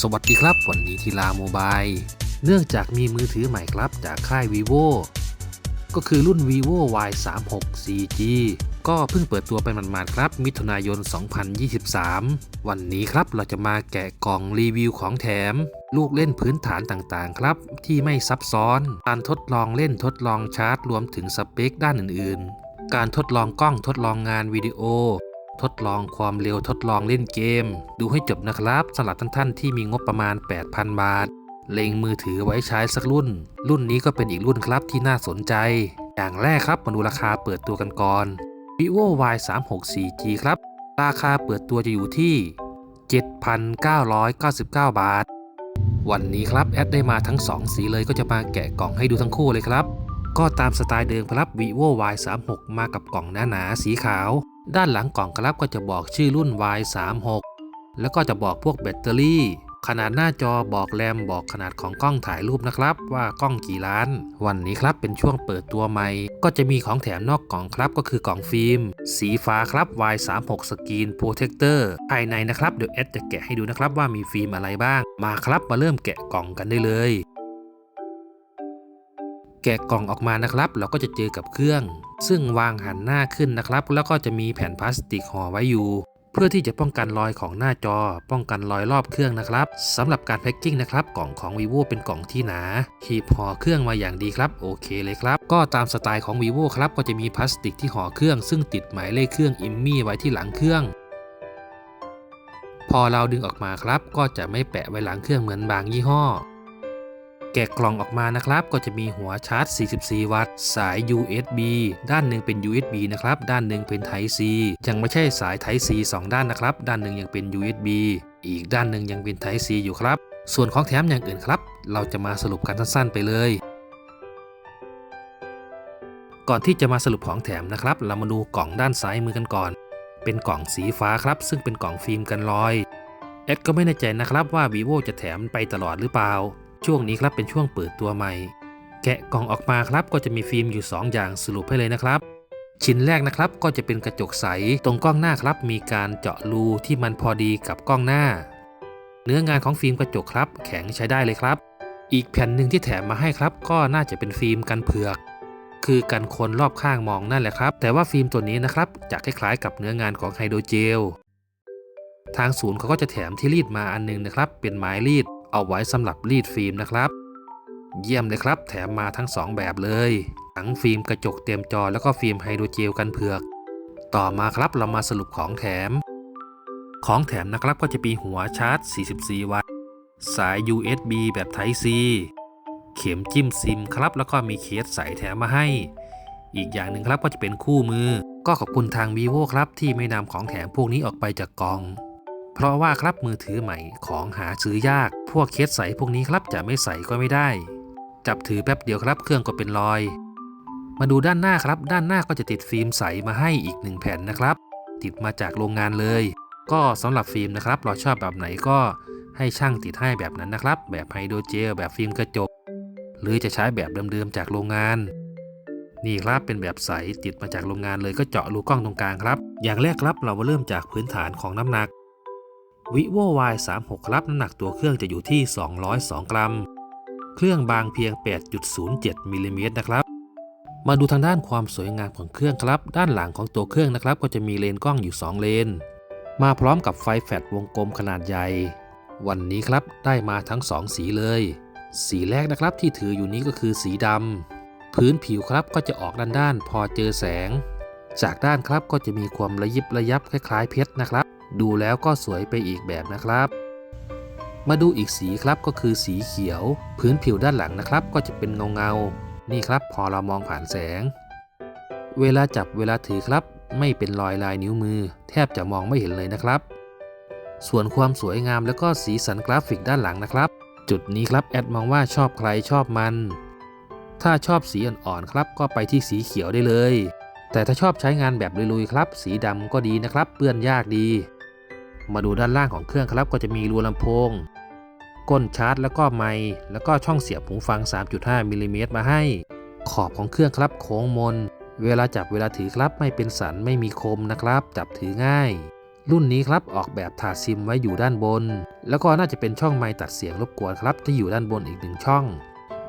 สวัสดีครับ วันนี้ทีลาโมบายเนื่องจากมีมือถือใหม่ครับจากค่าย vivo ก็คือรุ่น vivo y 3 6 4g ก็เพิ่งเปิดตัวไปหมาดๆครับ มิถุนายน 2023 วันนี้ครับเราจะมาแกะกล่องรีวิวของแถม ลูกเล่นพื้นฐานต่างๆ ครับ ที่ไม่ซับซ้อนการทดลองเล่นทดลองชาร์จรวมถึงสเปคด้านอื่นๆ การทดลองกล้องทดลองงานวิดีโอ ทดลองความเร็วทดลองเล่นเกม ดูให้จบนะครับสำหรับท่านท่านที่มีงบประมาณ 8,000 บาท เล็งมือถือไว้ใช้สักรุ่น รุ่นนี้ก็เป็นอีกรุ่นครับที่น่าสนใจ อย่างแรกครับมาดูราคาเปิดตัวกันก่อน vivo y 3 6 4 g ครับ ราคาเปิดตัวจะอยู่ที่ 7,999 บาท วันนี้ครับแอดได้มาทั้ง 2 สีเลยก็จะมาแกะกล่องให้ดูทั้งคู่เลยครับ ก็ตามสไตล์เดิมครับ vivo y 3 6มากับกล่องหนาๆสีขาว ด้านหลังกล่องครับก็จะบอกชื่อรุ่น y 3 6 แล้วก็จะบอกพวกแบตเตอรี่ ขนาดหน้าจอบอกแรมบอกขนาดของกล้องถ่ายรูปนะครับ ว่ากล้องกี่ล้าน วันนี้ครับเป็นช่วงเปิดตัวใหม่ ก็จะมีของแถมนอกกล่องครับก็คือกล่องฟิล์ม สีฟ้าครับ y 3 6 Screen Protector ภายในนะครับเดี๋ยวแอดจะแกะให้ดูนะครับว่ามีฟิล์มอะไรบ้าง มาครับมาเริ่มแกะกล่องกันได้เลย แกะกล่องออกมานะครับ เราก็จะเจอกับเครื่อง ซึ่งวางหันหน้าขึ้นนะครับ แล้วก็จะมีแผ่นพลาสติกห่อไว้อยู่ เพื่อที่จะป้องกันรอยของหน้าจอ ป้องกันรอยรอบเครื่องนะครับสำหรับการแพ็กกิ้งนะครับกล่องของ vivo เป็นกล่องที่หนาหีบห่อเครื่องมาอย่างดีครับโอเคเลยครับ ก็ตามสไตล์ของ vivo ครับก็จะมีพลาสติกที่ห่อเครื่อง ซึ่งติดหมายเลขเครื่องอิมมี่ไว้ที่หลังเครื่องพอเราดึงออกมาครับ ก็จะไม่แปะไว้หลังเครื่องเหมือนบางยี่ห้อ แกะกล่องออกมานะครับ ก็จะมีหัวชาร์จ 44 วัตต์ สาย USB ด้านหนึ่งเป็น USB นะครับ ด้านหนึ่งเป็น Type C ยังไม่ใช่สาย Type C 2 ด้านนะครับ ด้านหนึ่งยังเป็น USB อีกด้านหนึ่งยังเป็น Type C อยู่ครับ ส่วนของแถมอย่างอื่นครับ เราจะมาสรุปกันสั้นๆ ไปเลยก่อนที่จะมาสรุปของแถมนะครับ เรามาดูกล่องด้านซ้ายมือกันก่อน เป็นกล่องสีฟ้าครับ ซึ่งเป็นกล่องฟิล์มกันรอย เอ็ดก็ไม่แน่ใจนะครับว่า vivo จะแถมไปตลอดหรือเปล่า ช่วงนี้ครับเป็นช่วงเปิดตัวใหม่ แกะกล่องออกมาครับก็จะมีฟิล์มอยู่ 2 อย่างสรุปให้เลยนะครับ ชิ้นแรกนะครับก็จะเป็นกระจกใสตรงกล้องหน้าครับมีการเจาะรูที่มันพอดีกับกล้องหน้า เนื้องานของฟิล์มกระจกครับ แข็งใช้ได้เลยครับ อีกแผ่นหนึ่งที่แถมมาให้ครับ ก็น่าจะเป็นฟิล์มกันเผือก คือกันคนรอบข้างมองนั่นแหละครับ แต่ว่าฟิล์มตัวนี้นะครับจะคล้ายๆ กับเนื้องานของไฮโดรเจลทางศูนย์เขาก็จะแถมที่รีดมาอันหนึงนะครับ เป็นไม้รีด เอาไว้สำหรับรีดฟิล์มนะครับ เยี่ยมเลยครับ แถมมาทั้ง 2 แบบเลยทั้งฟิล์มกระจกเต็มจอแล้วก็ฟิล์มไฮโดรเจลกันเผือก ต่อมาครับเรามาสรุปของแถม ของแถมนะครับก็จะมีหัวชาร์จ 44 วัตต์ สาย USB แบบ Type C เข็มจิ้มซิมครับ แล้วก็มีเคสใส่แถมมาให้ อีกอย่างหนึ่งครับก็จะเป็นคู่มือ ก็ขอบคุณทาง vivo ครับที่ไม่นำของแถมพวกนี้ออกไปจากกล่อง เพราะว่าครับมือถือใหม่ของหาซื้อยาก พวกเคสใสพวกนี้ครับจะไม่ใส่ก็ไม่ได้ จับถือแป๊บเดียวครับเครื่องก็เป็นรอย มาดูด้านหน้าครับ ด้านหน้าก็จะติดฟิล์มใสมาให้อีกหนึ่งแผ่นนะครับ ติดมาจากโรงงานเลย ก็สำหรับฟิล์มนะครับ เราชอบแบบไหนก็ให้ช่างติดให้แบบนั้นนะครับ แบบไฮโดรเจลแบบฟิล์มกระจก หรือจะใช้แบบเดิมๆจากโรงงานนี่ครับเป็นแบบใสติดมาจากโรงงานเลยก็เจาะรูกล้องตรงกลางครับ อย่างแรกครับเรามาเริ่มจากพื้นฐานของน้ำหนัก vivo y 3 6 ครับน้ำหนักตัวเครื่องจะอยู่ที่ 202 กรัม เครื่องบางเพียง 8.07มิลลิเมตรนะครับ มาดูทางด้านความสวยงามของเครื่องครับ ด้านหลังของตัวเครื่องนะครับ ก็จะมีเลนส์กล้องอยู่ 2 เลน มาพร้อมกับไฟแฟลชวงกลมขนาดใหญ่ วันนี้ครับได้มาทั้ง 2 สีเลย สีแรกนะครับที่ถืออยู่นี้ก็คือสีดำพื้นผิวครับก็จะออกด้านๆพอเจอแสง จากด้านครับก็จะมีความระยิบระยับคล้ายๆเพชรนะครับ ดูแล้วก็สวยไปอีกแบบนะครับ มาดูอีกสีครับก็คือสีเขียว พื้นผิวด้านหลังนะครับ ก็จะเป็นเงาเงานี่ครับพอเรามองผ่านแสง เวลาจับเวลาถือครับ ไม่เป็นรอยลายนิ้วมือ แทบจะมองไม่เห็นเลยนะครับ ส่วนความสวยงามแล้วก็สีสันกราฟิกด้านหลังนะครับ จุดนี้ครับแอดมองว่าชอบใครชอบมัน ถ้าชอบสีอ่อนๆครับก็ไปที่สีเขียวได้เลยแต่ถ้าชอบใช้งานแบบลุยๆครับ สีดำก็ดีนะครับ เปื้อนยากดี มาดูด้านล่างของเครื่องครับก็จะมีรูลำโพง ก้นชาร์จ แล้วก็ไมค์แล้วก็ช่องเสียบหูฟัง 3.5มิลลิเมตรมาให้ ขอบของเครื่องครับโค้งมน เวลาจับเวลาถือครับไม่เป็นสันไม่มีคมนะครับ จับถือง่าย รุ่นนี้ครับออกแบบถาดซิมไว้อยู่ด้านบน แล้วก็น่าจะเป็นช่องไมค์ตัดเสียงรบกวนครับที่อยู่ด้านบนอีกหนึ่งช่อง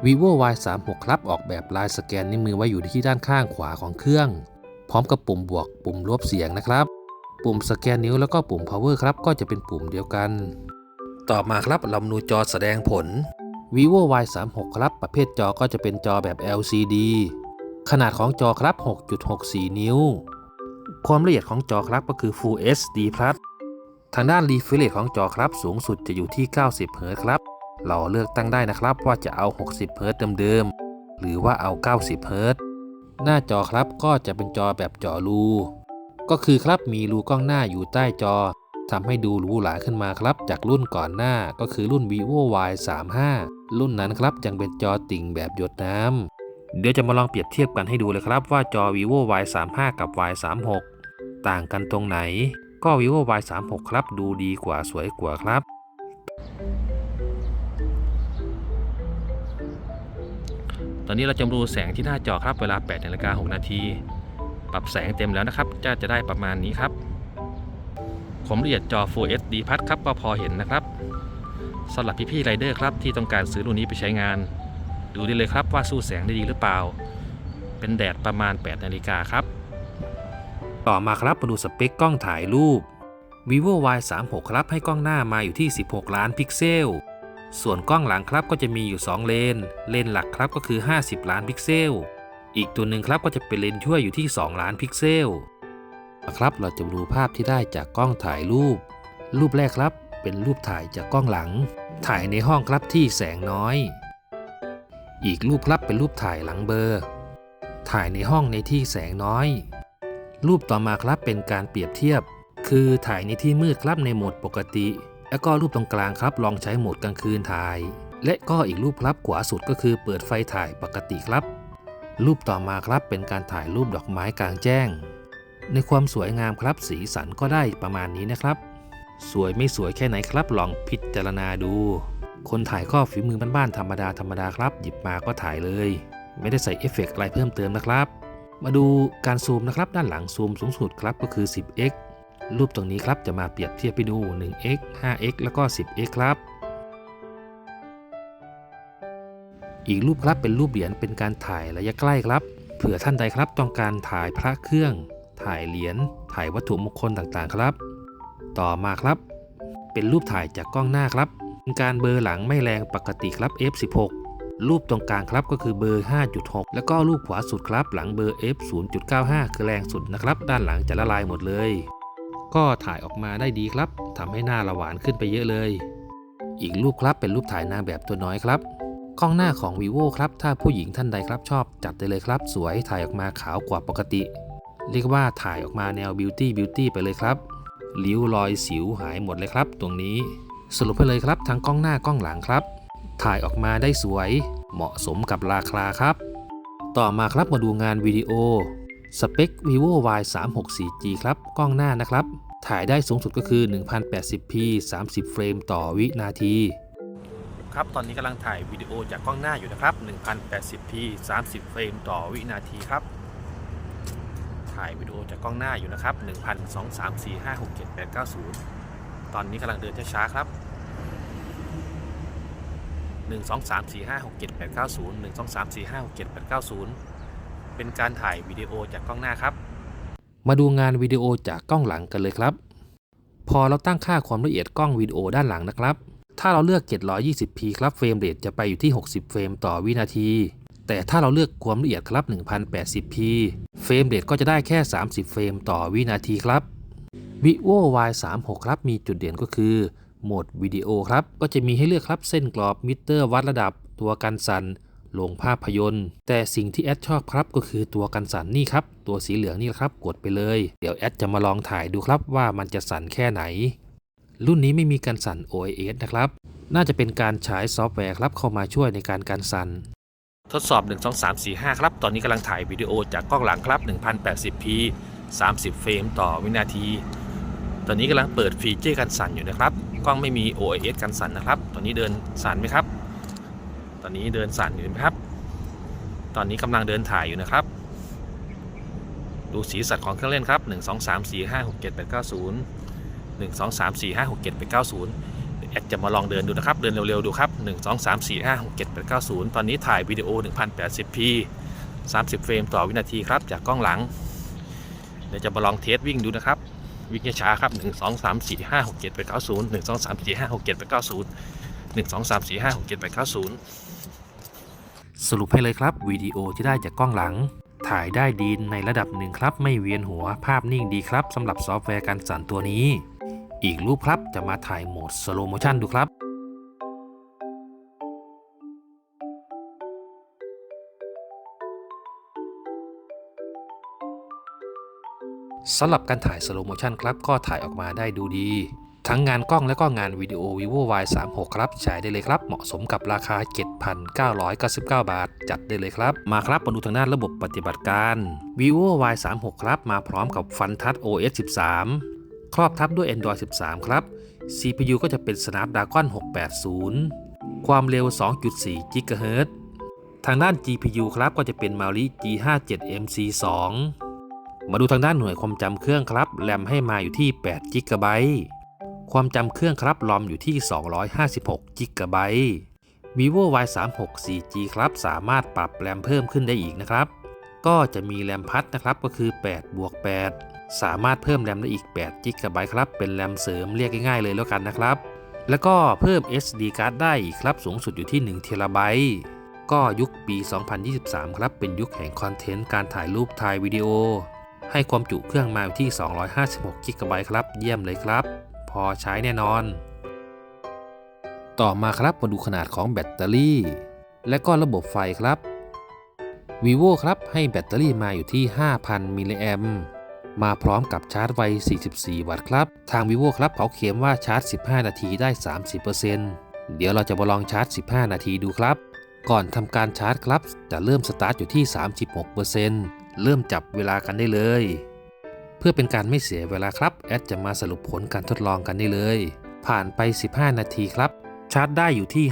vivo y 3 6ครับออกแบบลายสแกนนิ้วมือไว้อยู่ที่ด้านข้างขวาของเครื่อง พร้อมกับปุ่มบวกปุ่มลบเสียงนะครับ ปุ่มสแกนนิ้วแล้วก็ปุ่ม power ครับก็จะเป็นปุ่มเดียวกัน ต่อมาครับเรามาดูจอแสดงผล vivo y 3 6ครับ ประเภทจอก็จะเป็นจอแบบ LCD ขนาดของจอครับ 6.64 นิ้ว ความละเอียดของจอครับก็คือ Full HD Plus ทางด้าน refresh rate ของจอครับ สูงสุดจะอยู่ที่ 90 Hz ครับ เราเลือกตั้งได้นะครับว่าจะเอา 60 Hz เดิมๆ หรือว่าเอา 90 Hz หน้าจอครับก็จะเป็นจอแบบจาะรู ก็คือครับมีรูกล้องหน้าอยู่ใต้จอทำให้ดูหรูหราขึ้นมาครับจากรุ่นก่อนหน้าก็คือรุ่น vivo y 3 5รุ่นนั้นครับยังเป็นจอติ่งแบบหยดน้ำเดี๋ยวจะมาลองเปรียบเทียบกันให้ดูเลยครับว่าจอ vivo y 3 5กับ y 3 6ต่างกันตรงไหน ก็ vivo y 3 6ครับดูดีกว่าสวยกว่าครับตอนนี้เราจะมาดูแสงที่หน้าจอครับเวลา8นาฬิกา6นาที ปรับแสงเต็มแล้วนะครับจะจะได้ประมาณนี้ครับความละเอียดจอ Full HD พัดครับก็พอเห็นนะครับสำหรับพี่ๆไรเดอร์ครับที่ต้องการซื้อรุ่นนี้ไปใช้งาน ดูได้เลยครับว่าสู้แสงได้ดีหรือเปล่า เป็นแดดประมาณ 8 นาฬิกาครับ ต่อมาครับมาดูสเปคกล้องถ่ายรูป vivo y 3 6ครับให้กล้องหน้ามาอยู่ที่ 16 ล้านพิกเซล ส่วนกล้องหลังครับก็จะมีอยู่ 2 เลน เลนหลักครับก็คือ 50 ล้านพิกเซล อีกตัวหนึ่งครับก็จะเป็นเลนส์ช่วยอยู่ที่ 2 ล้านพิกเซลครับเราจะดูภาพที่ได้จากกล้องถ่ายรูป รูปแรกครับเป็นรูปถ่ายจากกล้องหลัง ถ่ายในห้องครับที่แสงน้อย อีกรูปครับเป็นรูปถ่ายหลังเบอร์ ถ่ายในห้องในที่แสงน้อย รูปต่อมาครับเป็นการเปรียบเทียบ คือถ่ายในที่มืดครับในโหมดปกติ แล้วก็รูปตรงกลางครับลองใช้โหมดกลางคืนถ่าย และก็อีกรูปครับขวาสุดก็คือเปิดไฟถ่ายปกติครับ รูปต่อมาครับเป็นการถ่ายรูปดอกไม้กลางแจ้ง ในความสวยงามครับสีสันก็ได้ประมาณนี้นะครับ สวยไม่สวยแค่ไหนครับลองพิจารณาดู คนถ่ายก็ฝีมือบ้านๆธรรมดาธรรมดาครับ หยิบมาก็ถ่ายเลย ไม่ได้ใส่เอฟเฟกต์อะไรเพิ่มเติมนะครับ มาดูการซูมนะครับ ด้านหลังซูมสูงสุดครับก็คือ 10x รูปตรงนี้ครับจะมาเปรียบเทียบไปดู 1x 5x แล้วก็ 10x ครับ อีกรูปครับเป็นรูปเหรียญเป็นการถ่ายระยะใกล้ครับ เผื่อท่านใดครับต้องการถ่ายพระเครื่อง ถ่ายเหรียญ ถ่ายวัตถุมงคลต่างๆครับ ต่อมาครับ เป็นรูปถ่ายจากกล้องหน้าครับเป็นการเบอร์หลังไม่แรงปกติครับ f16 รูปตรงกลางครับก็คือเบอร์ 5.6 แล้วก็รูปขวาสุดครับ หลังเบอร์ f 0.95 คือแรงสุดนะครับ ด้านหลังจะละลายหมดเลย ก็ถ่ายออกมาได้ดีครับทำให้หน้าละหวานขึ้นไปเยอะเลย อีกรูปครับเป็นรูปถ่ายนางแบบตัวน้อยครับ กล้องหน้าของ vivo ครับ ถ้าผู้หญิงท่านใดครับชอบจัดได้เลยครับ สวยถ่ายออกมาขาวกว่าปกติ เรียกว่าถ่ายออกมาแนว beauty beauty ไปเลยครับริ้วรอยสิวหายหมดเลยครับ ตรงนี้ สรุปไปเลยครับทั้งกล้องหน้ากล้องหลังครับ ถ่ายออกมาได้สวย เหมาะสมกับราคาครับ ต่อมาครับมาดูงานวิดีโอสเปค vivo y 3 6 4 g ครับ กล้องหน้านะครับ ถ่ายได้สูงสุดก็คือ 1080p 30 เฟรมต่อวินาที ครับ ตอนนี้กำลังถ่ายวิดีโอจากกล้องหน้าอยู่นะครับ 1080p 30 เฟรมต่อวินาทีครับ ถ่ายวิดีโอจากกล้องหน้าอยู่นะครับ 1 2 3 4 5 6 7 8 9 0 ตอนนี้กำลังเดินช้าๆครับ 1 2 3 4 5 6 7 8 9 0 1 2 3 4 5 6 7 8 9 0 เป็นการถ่ายวิดีโอจากกล้องหน้าครับ มาดูงานวิดีโอจากกล้องหลังกันเลยครับ พอเราตั้งค่าความละเอียดกล้องวิดีโอด้านหลังนะครับ ถ้าเราเลือก 720p ครับเฟรมเรทจะไปอยู่ที่ 60 เฟรมต่อวินาที แต่ถ้าเราเลือกความละเอียดครับ 1080p เฟรมเรทก็จะได้แค่ 30 เฟรมต่อวินาทีครับ vivo y 3 6 ครับมีจุดเด่นก็คือ โหมดวิดีโอครับ ก็จะมีให้เลือกครับเส้นกรอบมิเตอร์วัดระดับตัวกันสั่นลงภาพยนตร์ แต่สิ่งที่แอดชอบครับก็คือตัวกันสั่นนี่ครับ ตัวสีเหลืองนี่ครับกดไปเลย เดี๋ยวแอดจะมาลองถ่ายดูครับว่ามันจะสั่นแค่ไหน รุ่นนี้ไม่มีการสั่น OIS นะครับ น่าจะเป็นการใช้ซอฟต์แวร์ครับเข้ามาช่วยในการการสั่น ทดสอบ 1 2 3 4 5 ครับ ตอนนี้กำลังถ่ายวิดีโอจากกล้องหลังครับ 1080p 30 เฟรมต่อวินาที ตอนนี้กำลังเปิดฟีเจอร์กันสั่นอยู่นะครับ กล้องไม่มี OIS กันสั่นนะครับ ตอนนี้เดินสั่นไหมครับ ตอนนี้เดินสั่นอยู่ไหมครับ ตอนนี้กำลังเดินถ่ายอยู่นะครับ ดูสีสันของเครื่องเล่นครับ 1 2 3 4 5 6 7 8 9 0 1 2 3 4 5 6 7 8 9 0 แอดจะมาลองเดินดูนะครับ เดินเร็วๆดูครับ 1 2 3 4 5 6 7 8 9 0 ตอนนี้ถ่ายวิดีโอ 1080p 30 เฟรมต่อวินาทีครับ จากกล้องหลัง เดี๋ยวจะมาลองเทสวิ่งดูนะครับ วิ่งช้าครับ 1 2 3 4 5 6 7 8 9 0 1 2 3 4 5 6 7 8 9 0 1 2 3 4 5 6 7 8 9 0 สรุปให้เลยครับวิดีโอที่ได้จากกล้องหลังถ่ายได้ดีในระดับหนึ่งครับ ไม่เวียนหัวภาพนิ่งดีครับสำหรับซอฟต์แวร์การสั่นตัวนี้ อีกรูปครับจะมาถ่ายโหมดสโลโมชันดูครับสำหรับการถ่ายสโลโมชันครับก็ถ่ายออกมาได้ดูดี ทั้งงานกล้องและก็งานวิดีโอ vivo y 3 6ครับใช้ได้เลยครับ เหมาะสมกับราคา 7,999 บาท จัดได้เลยครับ มาครับมาดูทางด้านระบบปฏิบัติการ vivo y 3 6ครับ มาพร้อมกับฟันทัช os 13 ครอบทับด้วย android 13 ครับ CPU ก็จะเป็น snapdragon 680 ความเร็ว 2.4 GHz ทางด้าน GPU ครับก็จะเป็น Mali G57MC 2 มาดูทางด้านหน่วยความจำเครื่องครับแรมให้มาอยู่ที่8 g b ความจำเครื่องครับรอมอยู่ที่ 256 g b vivo y 3 6 4g ครับสามารถปรับแรมเพิ่มขึ้นได้อีกนะครับ ก็จะมีแรมพัดนะครับก็คือ8บวก8 สามารถเพิ่มแรมได้อีก8 g b ครับ เป็นแรมเสริมเรียกง่ายๆเลยแล้วกันนะครับ แล้วก็เพิ่ม SD card ได้อีกครับสูงสุดอยู่ที่1 t b ก็ยุคปี 2023 ครับ เป็นยุคแห่งคอนเทนต์การถ่ายรูปถ่ายวิดีโอ ให้ความจุเครื่องมาอยู่ที่ 256 g b ครับ เยี่ยมเลยครับ พอใช้แน่นอน ต่อมาครับมาดูขนาดของแบตเตอรี่ และก็ระบบไฟครับ vivo ครับให้แบตเตอรี่มาอยู่ที่ 5,000 มิลลิแอม มาพร้อมกับชาร์จไว 44 วัตต์ครับ ทาง vivo ครับเขาเคลมว่าชาร์จ 15 นาทีได้ 30%เดี๋ยวเราจะมาลองชาร์จ 15 นาทีดูครับ ก่อนทำการชาร์จครับ จะเริ่มสตาร์ทอยู่ที่ 36%เริ่มจับเวลากันได้เลย เพื่อเป็นการไม่เสียเวลาครับ แอดจะมาสรุปผลการทดลองกันได้เลย ผ่านไป 15 นาทีครับ ชาร์จได้อยู่ที่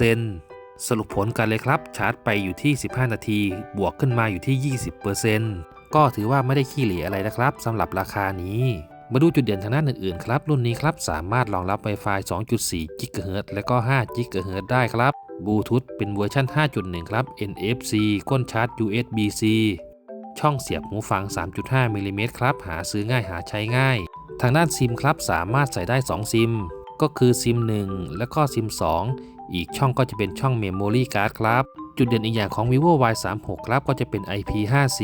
56%สรุปผลกันเลยครับ ชาร์จไปอยู่ที่ 15 นาที บวกขึ้นมาอยู่ที่ 20% ก็ถือว่าไม่ได้ขี้เหร่อะไรนะครับสำหรับราคานี้ มาดูจุดเด่นทางด้านอื่นๆครับ รุ่นนี้ครับสามารถรองรับ Wi-Fi 2.4 GHz และก็5 GHz ได้ครับบลูทูธเป็นเวอร์ชัน5.1 ครับ NFC ก้นชาร์จ USB-C ช่องเสียบหูฟัง 3.5มิลลิเมตรครับ หาซื้อง่ายหาใช้ง่าย ทางด้านซิมครับสามารถใส่ได้ 2 ซิม ก็คือซิม 1 และก็ซิม 2 อีกช่องก็จะเป็นช่อง Memory Card ครับ จุดเด่นอีกอย่างของ vivo y 3 6ครับก็จะเป็น IP54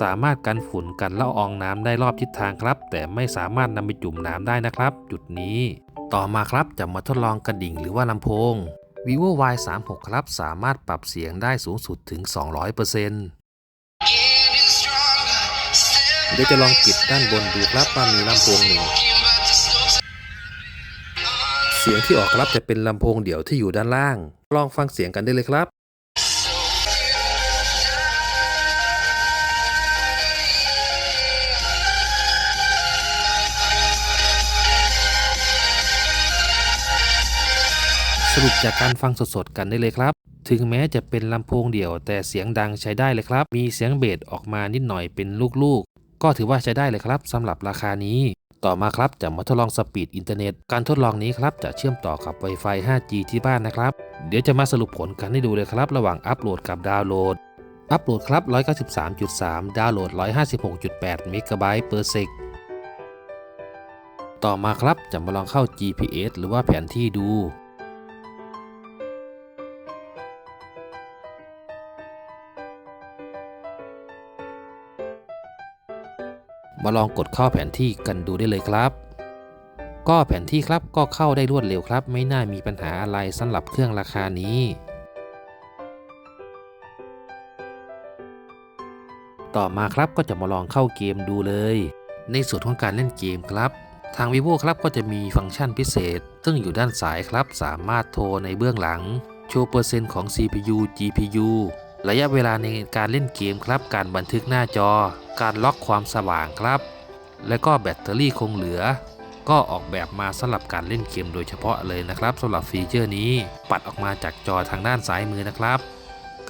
สามารถกันฝุ่นกันละอองน้ำได้รอบทิศทางครับ แต่ไม่สามารถนำไปจุ่มน้ำได้นะครับ จุดนี้ ต่อมาครับจะมาทดลองกระดิ่งหรือว่าลำโพง vivo y 3 6ครับสามารถปรับเสียงได้สูงสุดถึง 200%เดี๋ยวจะลองปิดด้านบนดูครับว่ามีลำโพงหนึ่ง เสียงที่ออกครับจะเป็นลำโพงเดี่ยวที่อยู่ด้านล่าง ลองฟังเสียงกันได้เลยครับ รุปจากการฟังสดๆกันได้เลยครับ ถึงแม้จะเป็นลำโพงเดี่ยวแต่เสียงดังใช้ได้เลยครับ มีเสียงเบสออกมานิดหน่อยเป็นลูกๆ ก็ถือว่าใช้ได้เลยครับสำหรับราคานี้ ต่อมาครับจะมาทดลองสปีดอินเทอร์เน็ต การทดลองนี้ครับจะเชื่อมต่อกับ Wi-Fi 5G ที่บ้านนะครับ เดี๋ยวจะมาสรุปผลกันให้ดูเลยครับ ระหว่างอัปโหลดกับดาวน์โหลด อัปโหลดครับ 193.3 ดาวน์โหลด 156.8 เมกะไบต์เปอร์เซกต่อมาครับจะมาลองเข้า GPS หรือว่าแผนที่ดู มาลองกดเข้าแผนที่กันดูได้เลยครับ ก็แผนที่ครับก็เข้าได้รวดเร็วครับ ไม่น่ามีปัญหาอะไรสำหรับเครื่องราคานี้ ต่อมาครับก็จะมาลองเข้าเกมดูเลย ในส่วนของการเล่นเกมครับ ทาง vivo ครับก็จะมีฟังก์ชันพิเศษ ซึ่งอยู่ด้านซ้ายครับ สามารถโทรในเบื้องหลัง โชว์เปอร์เซ็นต์ของ CPU GPU ระยะเวลาในการเล่นเกมครับ การบันทึกหน้าจอ การล็อกความสว่างครับ และก็แบตเตอรี่คงเหลือ ก็ออกแบบมาสำหรับการเล่นเกมโดยเฉพาะเลยนะครับสำหรับฟีเจอร์นี้ปัดออกมาจากจอทางด้านซ้ายมือนะครับ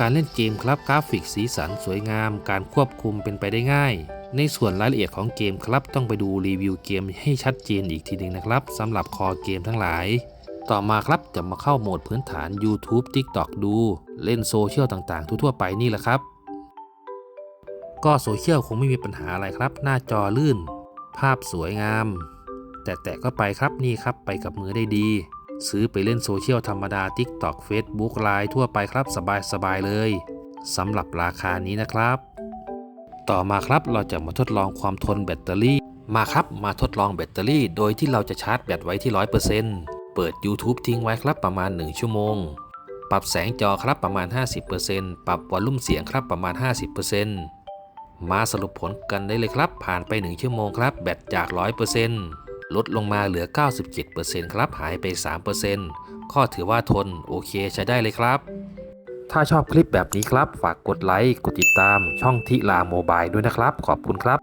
การเล่นเกมครับกราฟิกสีสันสวยงาม การควบคุมเป็นไปได้ง่ายในส่วนรายละเอียดของเกมครับ ต้องไปดูรีวิวเกมให้ชัดเจนอีกทีหนึ่งนะครับสำหรับคอเกมทั้งหลาย ต่อมาครับจะมาเข้าโหมดพื้นฐาน YouTube TikTok ดู เล่นโซเชียลต่างๆ ทั่วๆไปนี่แหละครับ ก็โซเชียลคงไม่มีปัญหาอะไรครับ หน้าจอลื่น ภาพสวยงาม แต่แต่ก็ไปครับนี่ครับไปกับมือได้ดี ซื้อไปเล่นโซเชียลธรรมดา TikTok Facebook Line ทั่วไปครับสบายๆเลยสำหรับราคานี้นะครับ ต่อมาครับเราจะมาทดลองความทนแบตเตอรี่ มาครับมาทดลองแบตเตอรี่ โดยที่เราจะชาร์จแบตไว้ที่ 100%เปิด YouTube ทิ้งไว้ครับประมาณ 1 ชั่วโมง ปรับแสงจอครับประมาณ 50%ปรับวอลลุ่มเสียงครับประมาณ 50%มาสรุปผลกันได้เลยครับ ผ่านไป 1 ชั่วโมงครับ แบตจาก 100%ลดลงมาเหลือ 97%ครับหายไป3%ข้อถือว่าทนโอเคใช้ได้เลยครับ ถ้าชอบคลิปแบบนี้ครับ ฝากกดไลค์กดติดตามช่องทิลาโมบายด้วยนะครับ ขอบคุณครับ